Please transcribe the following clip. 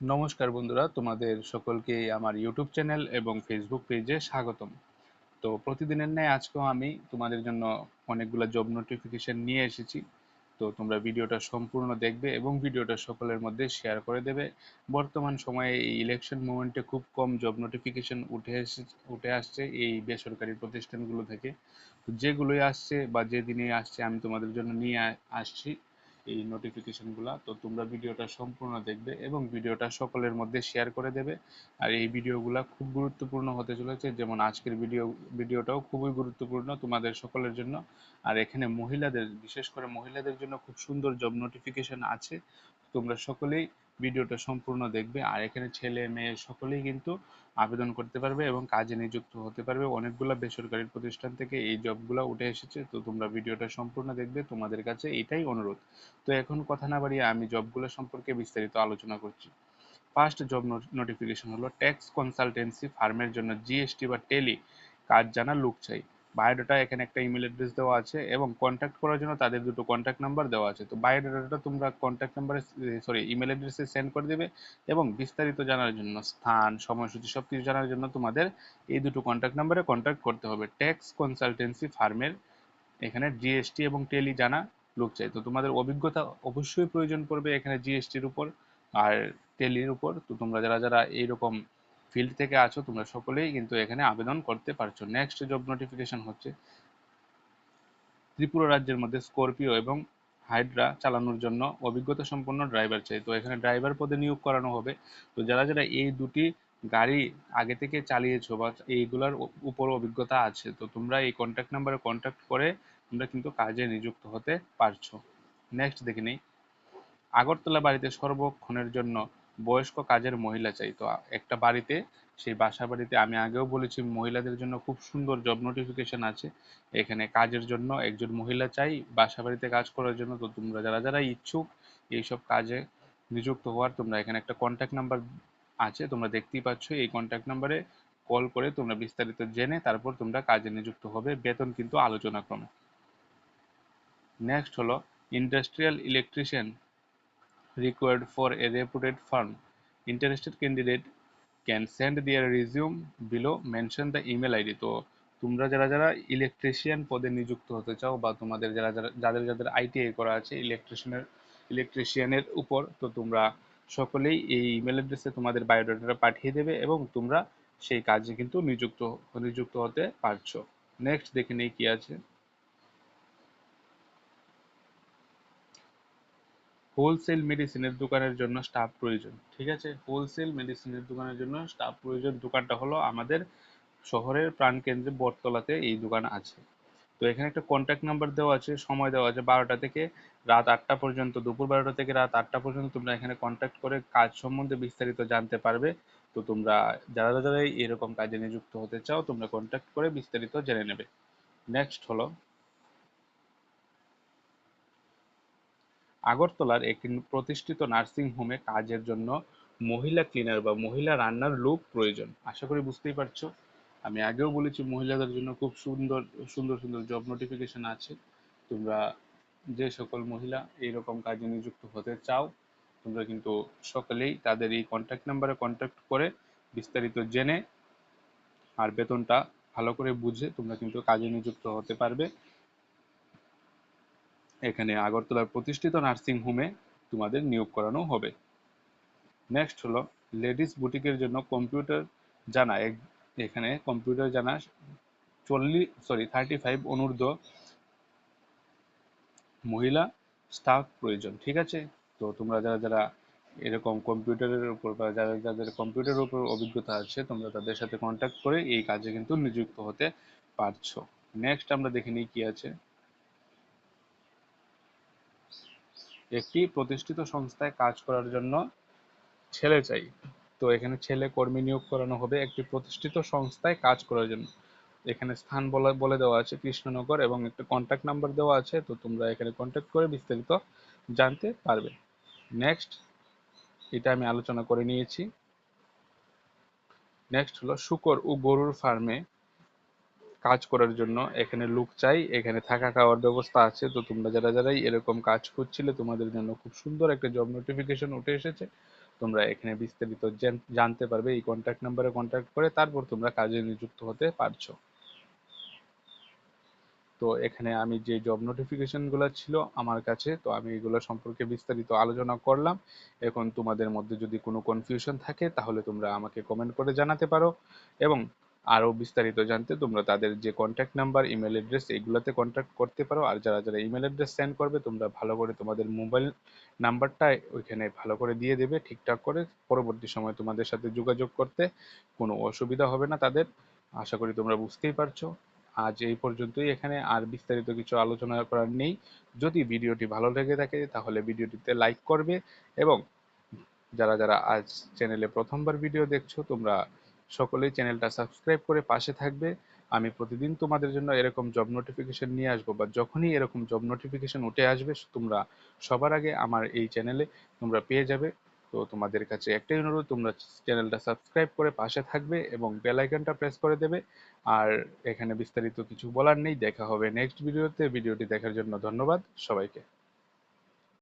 নমস্কার বন্ধুরা, তোমাদের সকলকে আমার ইউটিউব চ্যানেল এবং ফেসবুক পেজে স্বাগতম। তো প্রতিদিনের ন্যায় আজকেও আমি তোমাদের জন্য অনেকগুলো জব নোটিফিকেশন নিয়ে এসেছি। তো তোমরা ভিডিওটা সম্পূর্ণ দেখবে এবং ভিডিওটা সকলের মধ্যে শেয়ার করে দেবে। বর্তমান সময়ে এই ইলেকশন মুভমেন্টে খুব কম জব নোটিফিকেশন উঠে এসে, উঠে আসছে এই বেসরকারি প্রতিষ্ঠানগুলো থেকে। তো যেগুলোই আসছে বা যে দিনে আসছে আমি তোমাদের জন্য নিয়ে আসছি। এই নোটিফিকেশনগুলো তো তোমরা ভিডিওটা সম্পূর্ণ দেখবে এবং ভিডিওটা সকলের মধ্যে শেয়ার করে দেবে। আর এই ভিডিওগুলো খুব গুরুত্বপূর্ণ হতে চলেছে। যেমন আজকের ভিডিও ভিডিওটাও খুবই গুরুত্বপূর্ণ তোমাদের সকলের জন্য। আর এখানে মহিলাদের, বিশেষ করে মহিলাদের জন্য খুব সুন্দর জব নোটিফিকেশন আছে। তোমরা সকলেই ভিডিওটা সম্পূর্ণ দেখবে। আর এখানে ছেলে, মেয়ে সকলেই কিন্তু আবেদন করতে পারবে এবং কাজে নিযুক্ত হতে পারবে। অনেকগুলো বেসরকারি প্রতিষ্ঠান থেকে এই জবগুলো উঠে এসেছে। তো তোমরা ভিডিওটা সম্পূর্ণ দেখবে। তোমাদের কাছে এটাই অনুরোধ। তো এখন কথা না বাড়িয়ে আমি জবগুলো সম্পর্কে বিস্তারিত আলোচনা করছি। ফার্স্ট জব নোটিফিকেশন হলো ট্যাক্স কনসালটেন্সি ফার্মের জন্য জিএসটি বা টেলি কাজ জানা লোক চাই। বায়োডাটা এখানে একটা ইমেল অ্যাড্রেস দেওয়া আছে এবং কন্ট্যাক্ট করার জন্য তাদের দুটো কন্ট্যাক্ট নাম্বার দেওয়া আছে। তো বায়োডাটাটা তোমরা কন্ট্যাক্ট নাম্বারে সরি ইমেল অ্যাড্রেসে সেন্ড করে দেবে এবং বিস্তারিত জানার জন্য, স্থান, সময়সূচি সব কিছু জানার জন্য তোমাদের এই দুটো কন্ট্যাক্ট নাম্বারে কন্ট্যাক্ট করতে হবে। ট্যাক্স কনসালটেন্সি ফার্মের এখানে জিএসটি এবং টেলি জানা লোক চাই। তো তোমাদের অভিজ্ঞতা অবশ্যই প্রয়োজন পড়বে এখানে জিএসটির উপর আর টেলির উপর। তো তোমরা যারা যারা এইরকম ফিল্ড থেকে আছো, তোমরা সকলেই কিন্তু এখানে আবেদন করতে পারছ। নেক্সট জব নোটিফিকেশন হচ্ছে ত্রিপুরা রাজ্যের মধ্যে স্করপিও এবং হাইড্রা চালানোর জন্য অভিজ্ঞতা সম্পন্ন ড্রাইভার চাই। তো এখানে ড্রাইভার পদে নিয়োগ করানো হবে। তো যারা যারা এই দুটি গাড়ি আগে থেকে চালিয়েছো বা এইগুলোর উপর অভিজ্ঞতা আছে, তো তোমরা এই কন্ট্যাক্ট নাম্বারে কন্ট্যাক্ট করে তোমরা কিন্তু কাজে নিযুক্ত হতে পারছ। নেক্সট দেখে নিই। আগরতলা বাড়িতে সর্বক্ষণের জন্য বয়স্ক কাজের মহিলা চাই। তো একটা বাড়িতে, সেই বাসা বাড়িতে আমি আগেও বলেছি, মহিলাদের জন্য খুব সুন্দর জব নোটিফিকেশন আছে। এখানে কাজের জন্য একজন মহিলা চাই, বাসা বাড়িতে কাজ করার জন্য। তো তোমরা যারা যারা ইচ্ছুক এইসব কাজে নিযুক্ত হওয়ার, তোমরা এখানে একটা কন্ট্যাক্ট নাম্বার আছে, তোমরা দেখতেই পাচ্ছ। এই কন্ট্যাক্ট নাম্বারে কল করে তোমরা বিস্তারিত জেনে তারপর তোমরা কাজে নিযুক্ত হবে। বেতন কিন্তু আলোচনা ক্রমে নেক্সট হলো industrial electrician required for a reputed firm. Interested candidate can send their resume below. Mention the email ID তো তোমরা যারা যারা ইলেকট্রিশিয়ান পদে নিযুক্ত হতে চাও বা তোমাদের যারা যারা, যাদের যাদের আইটিআই করা আছে ইলেকট্রিশিয়ানের ইলেকট্রিশিয়ানের উপর, তো তোমরা সকলেই এই ইমেল অ্যাড্রেসে তোমাদের বায়োডাটাটা পাঠিয়ে দেবে এবং তোমরা সেই কাজে কিন্তু নিযুক্ত নিযুক্ত হতে পারছ। নেক্সট দেখে নেই কি আছে। হোলসেল মেডিসিনের দোকানের জন্য স্টাফ প্রয়োজন, ঠিক আছে? হোলসেল মেডিসিনের দোকানের জন্য স্টাফ প্রয়োজন দোকানটা হলো আমাদের শহরের প্রাণকেন্দ্রে বটতলাতে এই দোকান আছে। তো এখানে একটা কন্ট্যাক্ট নাম্বার দেওয়া আছে, সময় দেওয়া আছে বারোটা থেকে রাত আটটা পর্যন্ত, দুপুর বারোটা থেকে রাত আটটা পর্যন্ত তোমরা এখানে কন্ট্যাক্ট করে কাজ সম্বন্ধে বিস্তারিত জানতে পারবে। তো তোমরা, যারা যারা এরকম কাজে নিযুক্ত হতে চাও তোমরা কন্ট্যাক্ট করে বিস্তারিত জেনে নেবে। নেক্সট হলো আগরতলার একটি প্রতিষ্ঠিত নার্সিং হোমে কাজের জন্য মহিলা ক্লিনার বা মহিলা রান্নার লোক প্রয়োজন। আশা করি বুঝতেই পারছ। আমি আগেও বলেছি মহিলাদের জন্য খুব সুন্দর সুন্দর সুন্দর জব নোটিফিকেশন আছে। তোমরা যে সকল মহিলা এইরকম কাজে নিযুক্ত হতে চাও, তোমরা কিন্তু সকলেই তাদের এই কন্ট্যাক্ট নাম্বারে কন্ট্যাক্ট করে বিস্তারিত জেনে আর বেতনটা ভালো করে বুঝে তোমরা কিন্তু কাজে নিযুক্ত হতে পারবে। এখানে আগরতলার প্রতিষ্ঠিত নার্সিং হোমে তোমাদের নিয়োগ করানো হবে। নেক্সট হলো, লেডিস বুটিকের জন্য কম্পিউটার জানা। এখানে কম্পিউটার জানা চল্লিশ সরি থার্টি ফাইভ অনূর্ধ্ব মহিলা স্টাফ প্রয়োজন, ঠিক আছে? তো তোমরা যারা যারা এরকম কম্পিউটারের উপর বা যারা যাদের কম্পিউটারের উপর অভিজ্ঞতা আছে, তোমরা তাদের সাথে কন্ট্যাক্ট করে এই কাজে কিন্তু নিযুক্ত হতে পারছ। নেক্সট আমরা দেখে নিই কি আছে। একটি প্রতিষ্ঠিত সংস্থায় কাজ করার জন্য ছেলে চাই। তো এখানে ছেলে কর্মী নিয়োগ করানো হবে একটি প্রতিষ্ঠিত সংস্থায় কাজ করার জন্য। এখানে স্থান বলে বলে দেওয়া আছে কৃষ্ণনগর এবং একটা কন্ট্যাক্ট নাম্বার দেওয়া আছে, তো তোমরা এখানে কন্ট্যাক্ট করে বিস্তারিত জানতে পারবে। নেক্সট এটা আমি আলোচনা করে নিয়েছি। নেক্সট হলো শুকর ও গরুর ফার্মে কাজ করার জন্য এখানে লুক চাই, এখানে থাকা খাওয়ার ব্যবস্থা আছে। তো তোমরা যারা যারাই এরকম কাজ করছিলে তোমাদের জন্য খুব সুন্দর একটা জব নোটিফিকেশন উঠে এসেছে। তোমরা এখানে বিস্তারিত জানতে পারবে, এই কন্ট্যাক্ট নাম্বারে কন্ট্যাক্ট করে তারপর তোমরা কাজে নিযুক্ত হতে পারছ। তো এখানে আমি যে জব নোটিফিকেশনগুলো ছিল আমার কাছে, তো আমি এগুলো সম্পর্কে বিস্তারিত আলোচনা করলাম। এখন তোমাদের মধ্যে যদি কোনো কনফিউশন থাকে, তাহলে তোমরা আমাকে কমেন্ট করে জানাতে পারো। এবং আরও বিস্তারিত জানতে তোমরা তাদের যে কন্ট্যাক্ট নাম্বার ইমেল অ্যাড্রেস এগুলোতে কন্ট্যাক্ট করতে পারো। আর যারা যারা ইমেল অ্যাড্রেস সেন্ড করবে, তোমরা ভালো করে তোমাদের মোবাইল নাম্বারটা ওইখানে ভালো করে দিয়ে দেবে, ঠিকঠাক করে। পরবর্তী সময় তোমাদের সাথে যোগাযোগ করতে কোনো অসুবিধা হবে না তাদের। আশা করি তোমরা বুঝতেই পারছ। আজ এই পর্যন্তই এখানে। আর বিস্তারিত কিছু আলোচনা করার নেই। যদি ভিডিওটি ভালো লেগে থাকে, তাহলে ভিডিওটিতে লাইক করবে। এবং যারা যারা আজ চ্যানেলে প্রথমবার ভিডিও দেখছ, তোমরা সকলেই চ্যানেলটা সাবস্ক্রাইব করে পাশে থাকবে। আমি প্রতিদিন তোমাদের জন্য এরকম জব নোটিফিকেশন নিয়ে আসব বা যখনই এরকম জব নোটিফিকেশন উঠে আসবে, তোমরা সবার আগে আমার এই চ্যানেলে তোমরা পেয়ে যাবে। তো তোমাদের কাছে একটাই অনুরোধ, তোমরা চ্যানেলটা সাবস্ক্রাইব করে পাশে থাকবে এবং বেল আইকনটা প্রেস করে দেবে। আর এখানে বিস্তারিত কিছু বলার নেই, দেখা হবে নেক্সট ভিডিওতে ভিডিওটি দেখার জন্য ধন্যবাদ, সবাইকে।